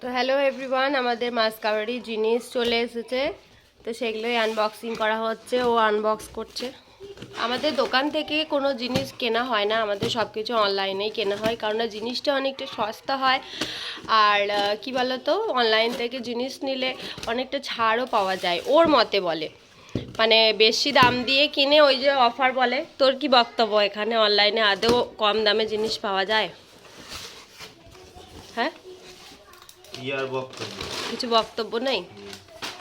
তো hello everyone আমাদের মাছ কাবাডি জিনিস চলে এসেছে। তো সেগুলোই আনবক্সিং করা হচ্ছে, ও আনবক্স করছে। আমাদের দোকান থেকে কোনো জিনিস কেনা হয় না, আমাদের সব কিছু অনলাইনেই কেনা হয়, কারণ জিনিসটা অনেকটা সস্তা হয়। আর কি বলতো অনলাইন থেকে জিনিস নিলে অনেকটা ছাড়ও পাওয়া যায়, ওর মতে বলে। মানে বেশি দাম দিয়ে কিনে ওই যে অফার বলে, তোর কি বক্তব্য এখানে? অনলাইনে আদৌ কম দামে জিনিস পাওয়া যায়? হ্যাঁ? আর বক্তব্য? কিছু বক্তব্য নেই?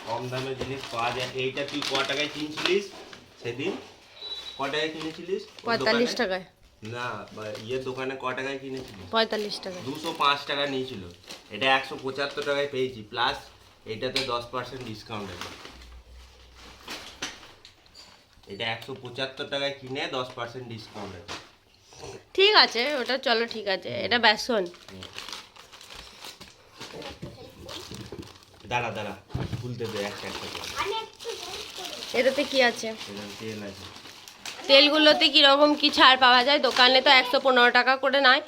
কম দামে জিনিস পাওয়া যায়। এইটা তুই ক টাকায় কিনছিলিস সেদিন? ক টাকায় কিনেছিলিস? পঁয়তাল্লিশ টাকায়। না ইয়ের দোকানে ক টাকায় কিনেছিলিস? পঁয়তাল্লিশ টাকায়। দুশো পাঁচ টাকা নিয়েছিল। এটা একশো পঁচাত্তর টাকায় পেয়েছি। প্লাস এটাতে দশ পার্সেন্ট ডিসকাউন্ট আছে। এটা একশো পঁচাত্তর টাকায় কিনে দশ পার্সেন্ট ডিসকাউন্ট আছে। ঠিক আছে ওটা চলো ঠিক আছে। এটা বেসন দাঁড়া দাঁড়া। খুলতে দে একটা একটা করে। এটাতে কি আছে? তেল আছে। তেলগুলোতে কীরকম কি ছাড় পাওয়া যায়? দোকানে তো একশো পনেরো টাকা করে নেয়।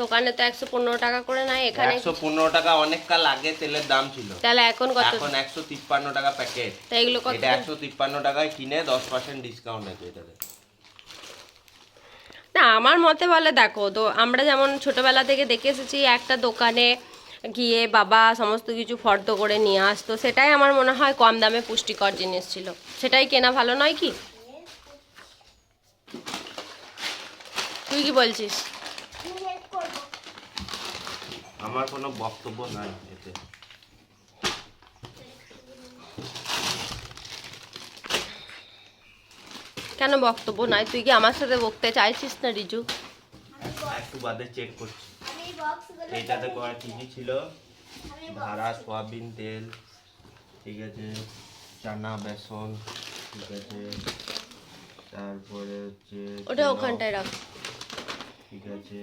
দোকানে তো একশো পনেরো টাকা করে নেয়। এখানে একশো পনেরো টাকা অনেক কাল আগে তেলের দাম ছিল। তাহলে এখন কত? এখন একশো তিপ্পান্ন টাকা প্যাকেট। তা এগুলো কত? একশো তিপ্পান্ন টাকায় কিনে দশ পার্সেন্ট ডিসকাউন্ট আছে এটাতে। না, আমার মতে বলে দেখো, তো আমরা যেমন ছোটবেলা থেকে দেখে এসেছি, একটা দোকানে গিয়ে বাবা সমস্ত কিছু ফর্দ করে নিয়ে আসতো, সেটাই আমার মনে হয় কম দামে পুষ্টিকর জিনিস ছিল। সেটাই কেনা ভালো নয় কি? তুই কি বলছিস? আমার কোনো বক্তব্য নাই এতে। কেন বক্তব্য নাই? তুই কি আমার সাথে বকতে চাইছিস না রিজু? একটু বাদে চেক করছি। এইটাতে করা কি কি ছিল। ধারা সয়াবিন তেল ঠিক আছে। চানা বেসন ঠিক আছে। তারপরে হচ্ছে ওটা ওখানটায় রাখ। ঠিক আছে।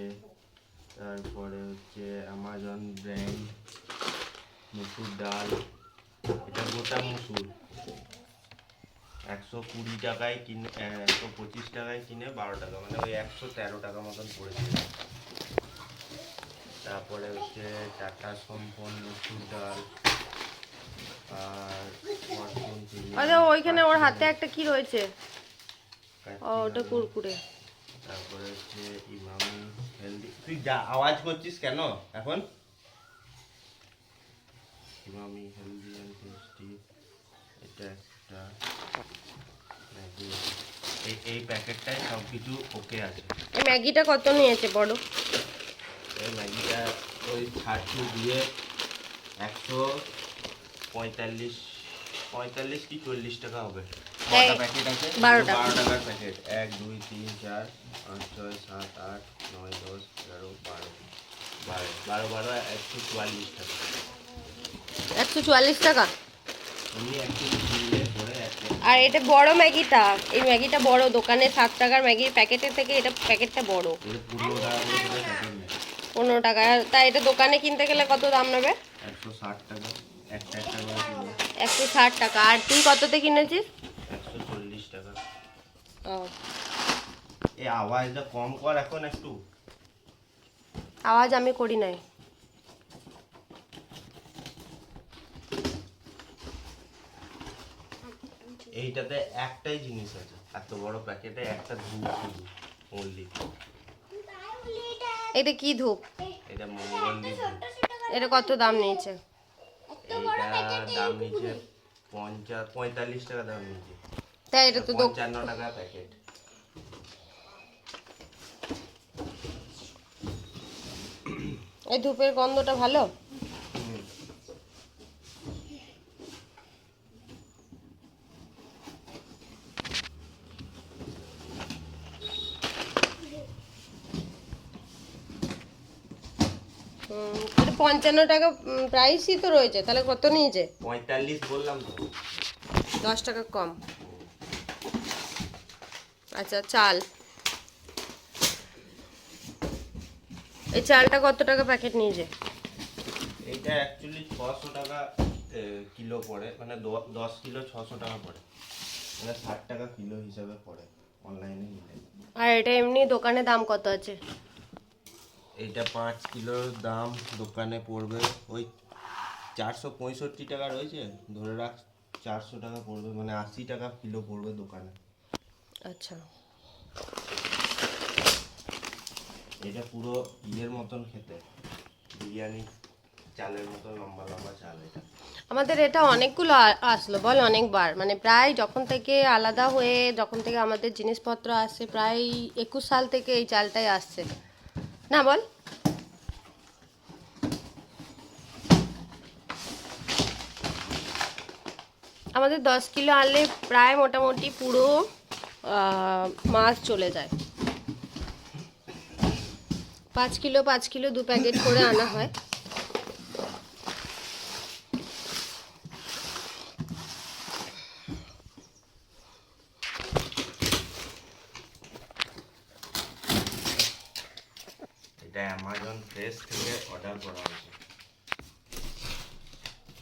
তারপরে হচ্ছে অ্যামাজন ব্র্যান্ড মুসুর ডাল। এটা গোটা মুসুর। একশো কুড়ি টাকায় কিনে একশো পঁচিশ টাকায় কিনে বারো টাকা মানে ওই একশো তেরো টাকা মতন পড়েছে। তারপরে হচ্ছে টাটা সম্পন্ন মুসুর ডাল আর ফরচুন ওইখানে ওর হাতে একটা কি রয়েছে? ও ওটা। কুরকুরে। তারপরে হচ্ছে ইমামি হেলদি। তুই যা আওয়াজ করছিস কেন এখন? ইমামি হেলদি অ্যান্ড টেস্টি এটা একটা এই এই প্যাকেটটায় সব কিছু ওকে আছে। এই ম্যাগিটা কত নিয়েছে বড় এই ম্যাগিটা ওই ছাড়টু দিয়ে একশো পঁয়তাল্লিশ পঁয়তাল্লিশ কি চল্লিশ টাকা হবে। কটা প্যাকেট আছে? বারোটা। বারো টাকার প্যাকেট। এক দুই তিন চার পাঁচ ছয় সাত আট নয় দশ এগারো বারো বারো বারো বারো একশো চুয়াল্লিশ টাকা। একশো চুয়াল্লিশ টাকা? এমনি একশো আর এটা বড় ম্যাগিটা এই ম্যাগিটা বড় দোকানে সাত টাকার ম্যাগির প্যাকেটের থেকে এটা প্যাকেটটা বড়। পনেরো টাকা। তা এটা দোকানে কিনতে গেলে কত দাম নেবে? একশো ষাট টাকা। একশো ষাট আর তুই কততে কিনেছিস? একশো চল্লিশ টাকা ও। এই আওয়াজটা কম কর এখন একটু। আওয়াজ আমি করি নাই। এইটাতে একটাই জিনিস আছে এত বড় প্যাকেটে একটা ধূপ শুধু মল্লিক এটা কি ধূপ? এটা মঙ্গলদি এটা কত দাম নিয়েছে? দাম নিচে পঞ্চাশ পঁয়তাল্লিশ টাকা দাম তাই এটা তো পঞ্চান্ন টাকা প্যাকেট। এই ধূপের গন্ধটা ভালো হুম, এটা পঞ্চান্ন টাকা প্রাইসই তো রয়েছে তাহলে কত নিয়েছে? পঁয়তাল্লিশ বললাম তো। দশ টাকা কম। আচ্ছা চাল। এই চালটা কত টাকা প্যাকেট নিয়েছে? এইটা অ্যাকচুয়ালি ছশো টাকা কিলো পড়ে মানে দশ কিলো ছশো টাকা পড়ে। মানে ষাট টাকা কিলো হিসাবে পড়ে অনলাইনে নিলে। আর এটা এমনি দোকানে দাম কত আছে? এইটা পাঁচ কিলোর দাম দোকানে পড়বে। ওই চারশো পঁয়ষট্টি টাকা রয়েছে। ধরে রাখ চারশো টাকা পড়বে মানে আশি টাকা কিলো পড়বে দোকানে। আচ্ছা। এটা পুরো ইয়ের মতন খেতে। বিরিয়ানি চালের মতো লম্বা লম্বা চাল এটা। আমাদের এটা অনেকগুলো আসলো বল অনেকবার। মানে প্রায় যখন থেকে আলাদা হয়ে যখন থেকে আমাদের জিনিসপত্র আসছে প্রায় একুশ সাল থেকে এই চালটাই আসছে। না, বল। আমাদের দশ কিলো আনলে প্রায় মোটামুটি পুরো মাছ চলে যায়। পাঁচ কিলো পাঁচ কিলো দু প্যাকেট করে আনা হয় এটা অ্যামাজন ফ্রেশ থেকে অর্ডার করা হয়েছে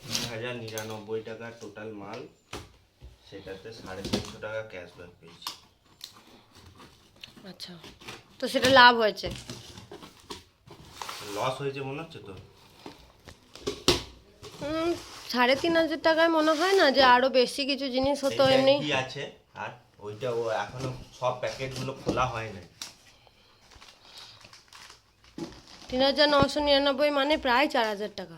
তিন হাজার নিরানব্বই টাকা টোটাল মাল সেটাতে সাড়ে তিনশো টাকা ক্যাশব্যাক পেয়েছি। আচ্ছা তো সেটা লাভ হয়েছে? লস হয়েছে মনে হচ্ছে তো? সাড়ে তিন হাজার টাকায় মনে হয় না যে আরও বেশি কিছু জিনিস হতো এমনি? আছে আর ওইটা ও এখনও সব প্যাকেটগুলো খোলা হয় না তিন হাজার নশো নিরানব্বই মানে প্রায় চার হাজার টাকা।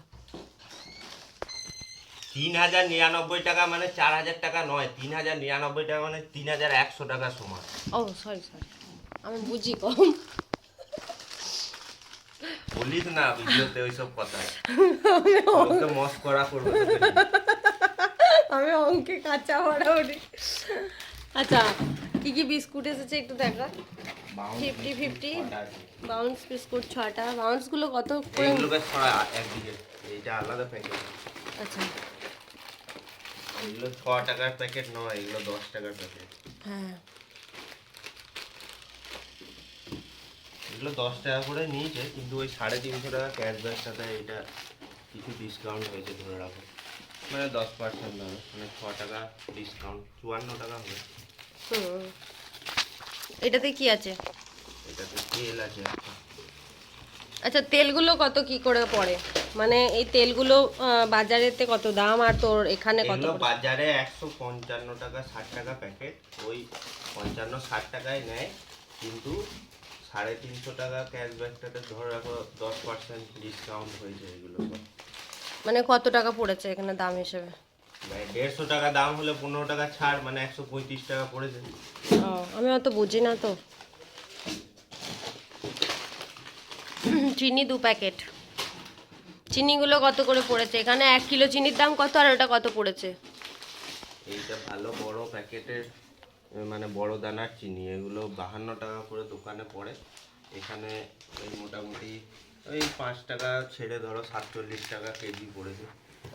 তিন হাজার নিরানব্বই টাকা মানে চার হাজার টাকা নয় তিন হাজার নিরানব্বই টাকা মানে তিন হাজার একশো টাকা সমান। ও সরি সরি আমি বুঝি কম। বলিস না ভিডিওতে ওইসব কথা। ওকে মস করা করবে। আমি অঙ্কে কাঁচা মোটামুটি আচ্ছা কি কি বিস্কুট এসেছে একটু দেখা। ফিফটি ফিফটি বাউন্স বিস্কুট ছটা বাউন্সগুলো কত করে? একদিকে। এইটা আলাদা প্যাকেট আচ্ছা। এগুলো ছ টাকার প্যাকেট নয় এগুলো দশ টাকার প্যাকেট হ্যাঁ। এগুলো দশ টাকা করে নিয়েছে কিন্তু ওই সাড়ে তিনশো টাকা ক্যাশব্যাক সাথে এটা কিছু ডিসকাউন্ট হয়েছে ধরে রাখো। মানে দশ পার্সেন্ট হবে মানে ছ টাকা ডিসকাউন্ট চুয়ান্ন টাকা হবে এটাতে কি আছে? এটাতে তেল আছে আচ্ছা তেলগুলো কত কি করে পড়ে? মানে এই তেলগুলো বাজারেতে কত দাম আর তোর এখানে কত বাজারে একশো পঞ্চান্ন টাকা ষাট টাকা প্যাকেট। ওই পঞ্চান্ন ষাট টাকায় নেয়। কিন্তু সাড়ে তিনশো টাকা ক্যাশব্যাকটাতে ধরে রাখো দশ পার্সেন্ট ডিসকাউন্ট হয়েছে এগুলো মানে কত টাকা পড়েছে এখানে দাম হিসেবে? মানে দেড়শো টাকা দাম হলে পনেরো টাকা ছাড় মানে একশো পঁয়ত্রিশ টাকা পড়েছে। ও আমি অত বুঝি না তো। চিনি দু প্যাকেট। চিনিগুলো কত করে পড়েছে? এখানে এক কিলো চিনির দাম কত আর ওটা কত পড়েছে? এইটা ভালো বড় প্যাকেটের মানে বড় দানার চিনি। এগুলো বাহান্ন টাকা করে দোকানে পড়ে। এখানে ওই মোটামুটি ওই পাঁচ টাকা ছেড়ে ধরো সাতচল্লিশ টাকা কেজি পড়েছে।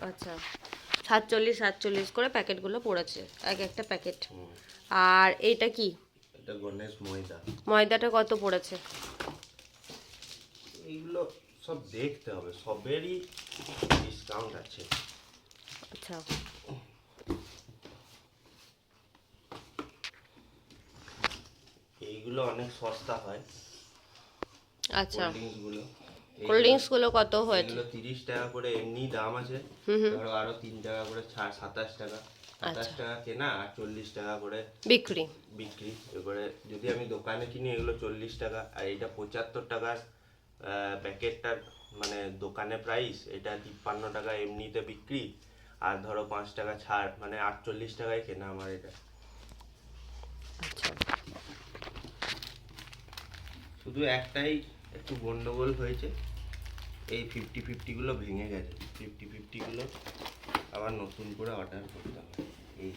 আচ্ছা। সাতচল্লিশ সাতচল্লিশ করে প্যাকেটগুলো পড়েছে এক একটা প্যাকেট। আর এইটা কি? ময়দা। ময়দাটা কত পড়েছে? এইগুলো সব দেখতে হবে সবেরই ডিসকাউন্ট আছে। আচ্ছা। এইগুলো অনেক সস্তা হয়। আচ্ছা। কোল্ড কোল্ড ড্রিঙ্কসগুলো কত হয়েছে? এগুলো তিরিশ টাকা করে এমনি দাম আছে। ধরো আরও তিন টাকা করে ছাড় সাতাশ টাকা। সাতাশ আচ্ছা। টাকা কেনা আর চল্লিশ টাকা করে বিক্রি। বিক্রি। এবারে যদি আমি দোকানে কিনি এগুলো চল্লিশ টাকা। আর এটা পঁচাত্তর টাকার প্যাকেটটার মানে দোকানে প্রাইস এটা তিপ্পান্ন টাকা এমনিতে বিক্রি। আর ধরো পাঁচ টাকা ছাড় মানে আটচল্লিশ টাকায় কেনা আমার এটা। আচ্ছা। শুধু একটাই একটু গন্ডগোল হয়েছে। এই ফিফটি ফিফটিগুলো ভেঙে গেছে। ফিফটি ফিফটিগুলো আবার নতুন করে অর্ডার করতে হবে। এই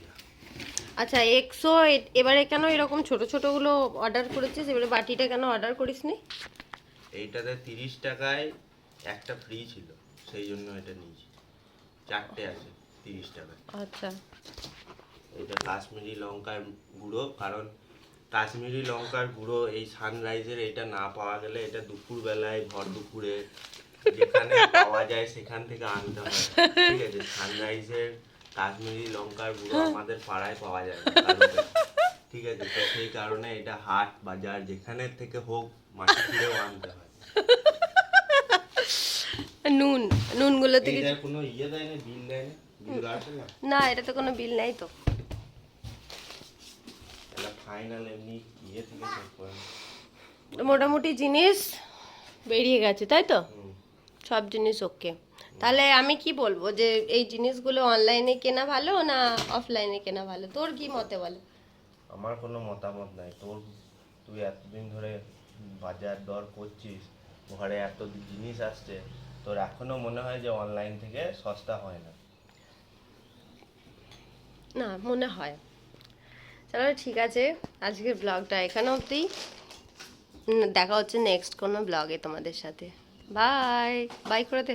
আচ্ছা একশো এবারে কেন এরকম ছোট ছোটগুলো অর্ডার করেছিস? এবারে বাটিটা কেন অর্ডার করিসনি? এইটাতে তিরিশ টাকায় একটা ফ্রি ছিল সেই জন্য এটা নিয়েছি। চারটে আছে তিরিশ টাকায়। আচ্ছা। এটা কাশ্মীরি লঙ্কার গুঁড়ো কারণ কাশ্মীরি লঙ্কার গুঁড়ো এই সানরাইজের এটা না পাওয়া গেলে এটা দুপুরবেলায় ভর দুপুরে যেখানে পাওয়া যায় সেখান থেকে আনতে হয়। ঠিক আছে সানরাইজের কাশ্মীরি লঙ্কার গুঁড়ো আমাদের পাড়ায় পাওয়া যায়। ঠিক আছে তো সেই কারণে এটা হাট বাজার যেখানে থেকে হোক মাটি খুঁড়েও আনতে হয়। নুন নুনগুলো থেকে এইটার কোনো ইয়ে দেয় না বিল দেয় না? বিল আসে না? না এটা তো কোনো বিল নেই তো। ফাইনাল এমনি ইয়ে থেকে মোটামুটি জিনিস বেরিয়ে গেছে তাই তো। সব জিনিস ওকে তাহলে আমি কি বলব যে এই জিনিসগুলো অনলাইনে কেনা ভালো না অফলাইনে কেনা ভালো? তোর কি মতে বলে? আমার কোনো মতামত নাই। তোর তুই এতদিন ধরে বাজার দর করছিস ঘরে এত জিনিস আসছে তোর এখনও মনে হয় যে অনলাইন থেকে সস্তা হয় না? না মনে হয়। চলো ঠিক আছে আজকের ব্লগটা এখানে অবধি। দেখা হচ্ছে নেক্সট কোনো ব্লগে তোমাদের সাথে। বাই বাই করে দে